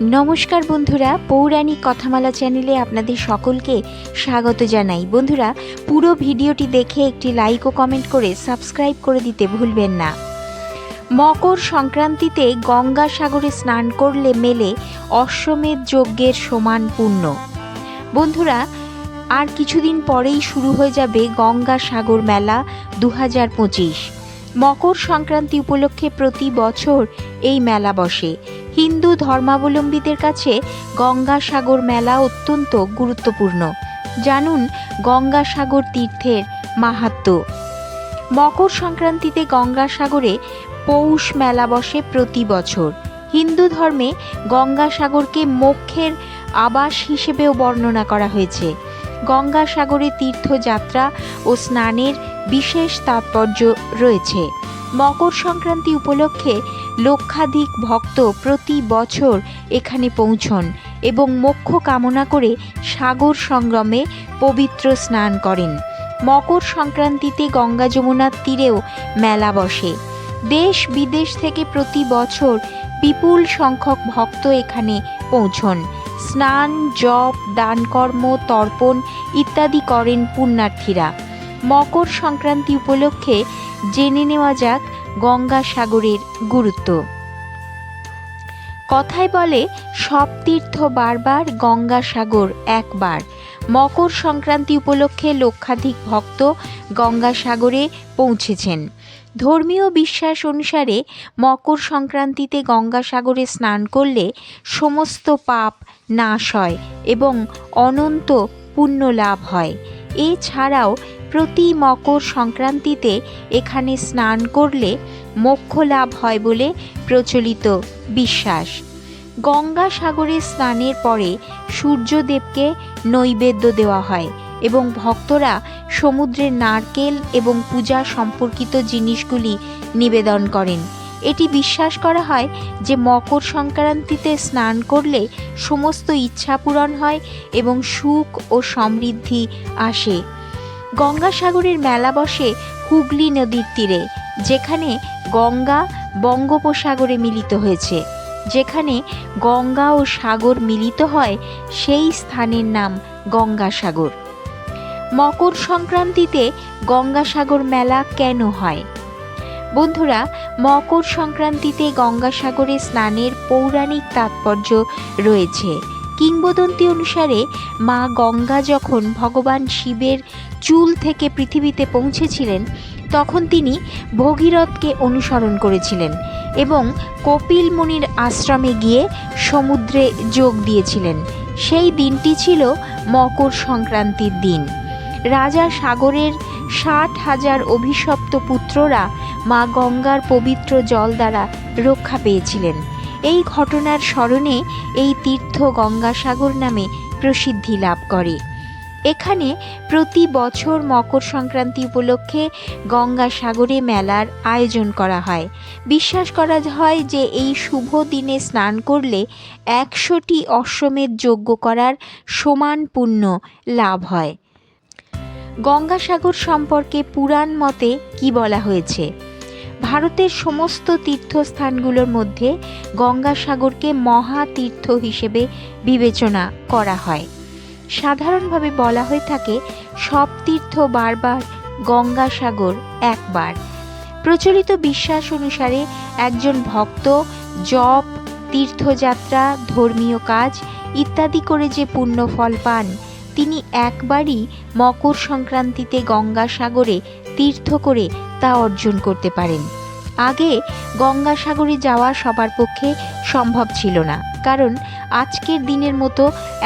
নমস্কার বন্ধুরা, পৌরাণিক কথামালা চ্যানেলে আপনাদের সকলকে স্বাগত জানাই। বন্ধুরা, পুরো ভিডিওটি দেখে একটি লাইক ও কমেন্ট করে সাবস্ক্রাইব করে দিতে ভুলবেন না। মকর সংক্রান্তিতে গঙ্গা সাগরে স্নান করলে মেলে অশ্বমেধ যজ্ঞের সমান পুণ্য। বন্ধুরা, আর কিছুদিন পরেই শুরু হয়ে যাবে গঙ্গা সাগর মেলা দু হাজার পঁচিশ। মকর সংক্রান্তি উপলক্ষে প্রতি বছর এই মেলা বসে। হিন্দু ধর্মাবলম্বীদের কাছে গঙ্গাসাগর মেলা অত্যন্ত গুরুত্বপূর্ণ। জানুন, গঙ্গাসাগর তীর্থের মাহাত্ম। মকর সংক্রান্তিতে গঙ্গাসাগরে পৌষ মেলা বসে প্রতি বছর। হিন্দু ধর্মে গঙ্গাসাগরকে মোক্ষের আবাস হিসেবেও বর্ণনা করা হয়েছে। গঙ্গাসাগরে তীর্থযাত্রা ও স্নানের বিশেষ তাৎপর্য রয়েছে। মকর সংক্রান্তি উপলক্ষে লক্ষাধিক ভক্ত প্রতি বছর এখানে পৌঁছন এবং মোক্ষ কামনা করে সাগর সংগ্রামে পবিত্র স্নান করেন। মকর সংক্রান্তিতে গঙ্গা যমুনার তীরেও মেলা বসে। দেশ বিদেশ থেকে প্রতি বছর বিপুল সংখ্যক ভক্ত এখানে পৌঁছন। স্নান, জপ, দানকর্ম, তর্পণ ইত্যাদি করেন পুণ্যার্থীরা। মকর সংক্রান্তি উপলক্ষে জেনে নেওয়া যাক গঙ্গা সাগরের গুরুত্ব। কথায় বলে, সব তীর্থ বারবার গঙ্গা সাগর একবার। মকর সংক্রান্তি উপলক্ষে লক্ষাধিক ভক্ত গঙ্গা সাগরে পৌঁছেছেন। ধর্মীয় বিশ্বাস অনুসারে মকর সংক্রান্তিতে গঙ্গা সাগরে স্নান করলে সমস্ত পাপ নাশ হয় এবং অনন্ত পুণ্য লাভ হয়। এছাড়াও প্রতি মকর সংক্রান্তিতে এখানে স্নান করলে মোক্ষ লাভ হয় বলে প্রচলিত বিশ্বাস। গঙ্গা সাগরে স্নানের পরে সূর্যদেবকে নৈবেদ্য দেওয়া হয় এবং ভক্তরা সমুদ্রের নারকেল এবং পূজা সম্পর্কিত জিনিসগুলি নিবেদন করেন। এটি বিশ্বাস করা হয় যে মকর সংক্রান্তিতে স্নান করলে সমস্ত ইচ্ছা পূরণ হয় এবং সুখ ও সমৃদ্ধি আসে। গঙ্গাসাগরের মেলা বসে হুগলি নদীর তীরে, যেখানে গঙ্গা বঙ্গোপসাগরে মিলিত হয়েছে। যেখানে গঙ্গা ও সাগর মিলিত হয়, সেই স্থানের নাম গঙ্গাসাগর। মকর সংক্রান্তিতে গঙ্গাসাগর মেলা কেন হয়? বন্ধুরা, মকর সংক্রান্তিতে গঙ্গাসাগরে স্নানের পৌরাণিক তাৎপর্য রয়েছে। কিংবদন্তি অনুসারে মা গঙ্গা যখন ভগবান শিবের চুল থেকে পৃথিবীতে পৌঁছেছিলেন, তখন তিনি ভগীরথকে অনুসরণ করেছিলেন এবং কপিল মুনির আশ্রমে গিয়ে সমুদ্রে যোগ দিয়েছিলেন। সেই দিনটি ছিল মকর সংক্রান্তির দিন। রাজা সাগরের ষাট হাজার অভিশপ্ত পুত্ররা মা গঙ্গার পবিত্র জল দ্বারা রক্ষা পেয়েছিলেন। এই ঘটনার স্মরণে এই তীর্থ গঙ্গাসাগর নামে প্রসিদ্ধি লাভ করে। এখানে প্রতি বছর মকর সংক্রান্তি উপলক্ষে গঙ্গাসাগরে মেলার আয়োজন করা হয়। বিশ্বাস করা হয় যে এই শুভ দিনে স্নান করলে একশোটি অশ্বমেধ যজ্ঞ করার সমান পুণ্য লাভ হয়। গঙ্গাসাগর সম্পর্কে পুরাণ মতে কি বলা হয়েছে? ভারতের সমস্ত তীর্থস্থানগুলোর মধ্যে গঙ্গাসাগরকে মহাতীর্থ হিসেবে বিবেচনা করা হয়। সাধারণভাবে বলা হয়ে থাকে, সব তীর্থ বারবার গঙ্গাসাগর একবার। প্রচলিত বিশ্বাস অনুসারে একজন ভক্ত, জপ, তীর্থযাত্রা, ধর্মীয় কাজ ইত্যাদি করে যে পুণ্য ফল পান, তিনি একবারই মকর সংক্রান্তিতে গঙ্গাসাগরে তীর্থ করে তা অর্জন করতে পারেন। আগে গঙ্গাসাগরে যাওয়া সবার পক্ষে সম্ভব ছিল না, কারণ আজকের দিনের মতো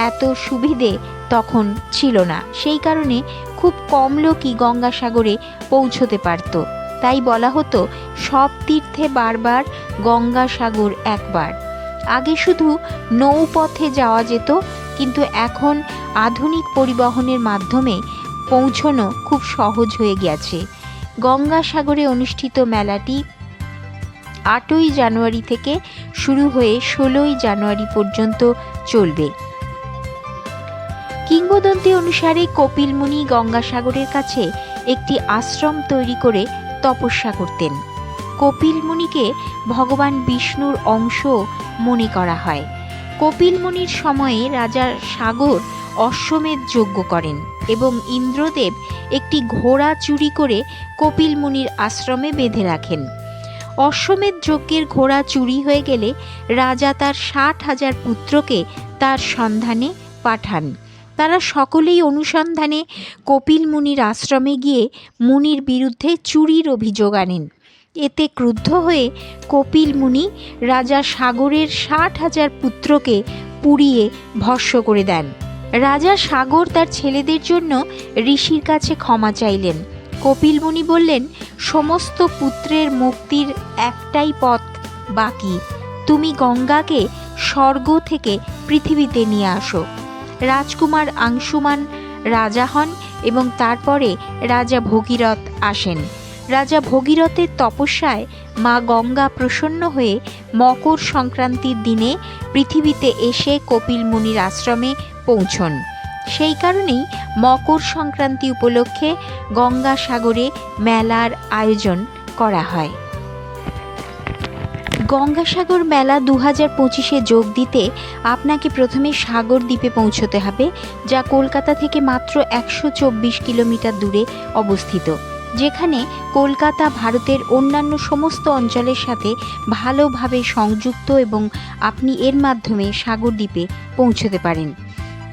এত সুবিধে তখন ছিল না। সেই কারণে খুব কম লোকই গঙ্গাসাগরে পৌঁছতে পারত। তাই বলা হতো, সব তীর্থে বারবার গঙ্গাসাগর একবার। আগে শুধু নৌপথে যাওয়া যেত, কিন্তু এখন আধুনিক পরিবহনের মাধ্যমে পৌঁছনো খুব সহজ হয়ে গেছে। গঙ্গাসাগরে অনুষ্ঠিত মেলাটি আটই জানুয়ারি থেকে শুরু হয়ে ষোলোই জানুয়ারি পর্যন্ত চলবে। কিংবদন্তি অনুসারে কপিল মুনি গঙ্গাসাগরের কাছে একটি আশ্রম তৈরি করে তপস্যা করতেন। কপিল মুনিকে ভগবান বিষ্ণুর অংশ মনে করা হয়। কপিলমুনির সময়ে রাজা সাগর অশ্বমেধ যজ্ঞ করেন এবং ইন্দ্রদেব একটি ঘোড়া চুরি করে কপিল মুনির আশ্রমে বেঁধে রাখেন। অশ্বমেধ যজ্ঞের ঘোড়া চুরি হয়ে গেলে রাজা তার ষাট হাজার পুত্রকে তার সন্ধানে পাঠান। তারা সকলেই অনুসন্ধানে কপিল মুনির আশ্রমে গিয়ে মুনির বিরুদ্ধে চুরির অভিযোগ আনেন। এতে ক্রুদ্ধ হয়ে কপিল মুনি রাজা সাগরের ষাট হাজার পুত্রকে পুড়িয়ে ভস্য করে দেন। রাজা সাগর তার ছেলেদের জন্য ঋষির কাছে ক্ষমা চাইলেন। কপিল মুনি বললেন, সমস্ত পুত্রের মুক্তির একটাই পথ বাকি। তুমি গঙ্গাকে স্বর্গ থেকে পৃথিবীতে নিয়ে আসো। রাজকুমার আংশুমান রাজা হন এবং তারপরে রাজা ভগীরথ আসেন। রাজা ভগীরথের তপস্যায় মা গঙ্গা প্রসন্ন হয়ে মকর সংক্রান্তির দিনে পৃথিবীতে এসে কপিল মুনির আশ্রমে পৌঁছন। সেই কারণেই মকর সংক্রান্তি উপলক্ষে গঙ্গাসাগরে মেলার আয়োজন করা হয়। গঙ্গাসাগর মেলা দু হাজার পঁচিশে যোগ দিতে আপনাকে প্রথমে সাগর দ্বীপে পৌঁছতে হবে, যা কলকাতা থেকে মাত্র একশো চব্বিশ কিলোমিটার দূরে অবস্থিত, যেখানে কলকাতা ভারতের অন্যান্য সমস্ত অঞ্চলের সাথে ভালোভাবে সংযুক্ত এবং আপনি এর মাধ্যমে সাগর দ্বীপে পৌঁছতে পারেন।